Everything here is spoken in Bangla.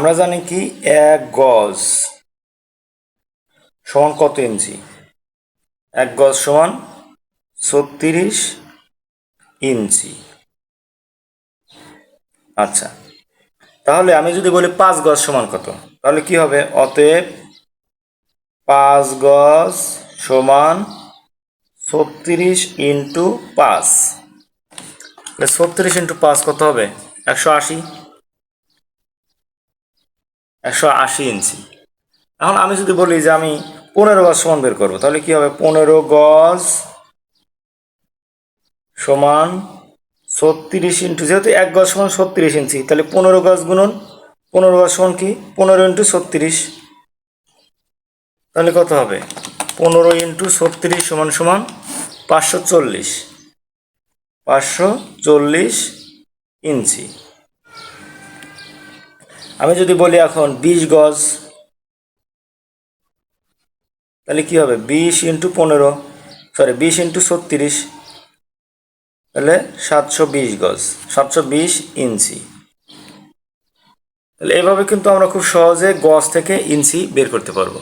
আমরা জানি কি? এক গজ সমান কত ইঞ্চি? এক গজ সমান ছত্রিশ ইঞ্চি। আচ্ছা তাহলে আমি যদি বলি পাঁচ গজ সমান কত? তাহলে কি হবে? অতএব পাঁচ গজ সমান ছত্রিশ ইন্টু পাঁচ। ছত্রিশ ইন্টু পাঁচ কত হবে? একশো আশি। একশো আশি ইঞ্চি। এখন আমি যদি বলি যে আমি পনেরো গজ সমান বের করব, তাহলে কি হবে? পনেরো গজ সমান ছত্রিশ ইন্টু, যেহেতু এক গজ সমান ছত্রিশ ইঞ্চি, তাহলে পনেরো গজ গুণন, পনেরো গজ সমান কি? পনেরো ইন্টু ছত্রিশ। তাহলে কত হবে? পনেরো ইন্টু ছত্রিশ সমান সমান পাঁচশো চল্লিশ। পাঁচশো চল্লিশ ইঞ্চি। আমি যদি বলি এখন বিশ গজ, তাহলে কি হবে? বিশ ইন্টু পনেরো সরি বিশ ইন্টু ছত্রিশ, তাহলে সাতশো বিশ গজ, সাতশো বিশ ইঞ্চি। তাহলে এইভাবে কিন্তু আমরা খুব সহজে গজ থেকে ইঞ্চি বের করতে পারব।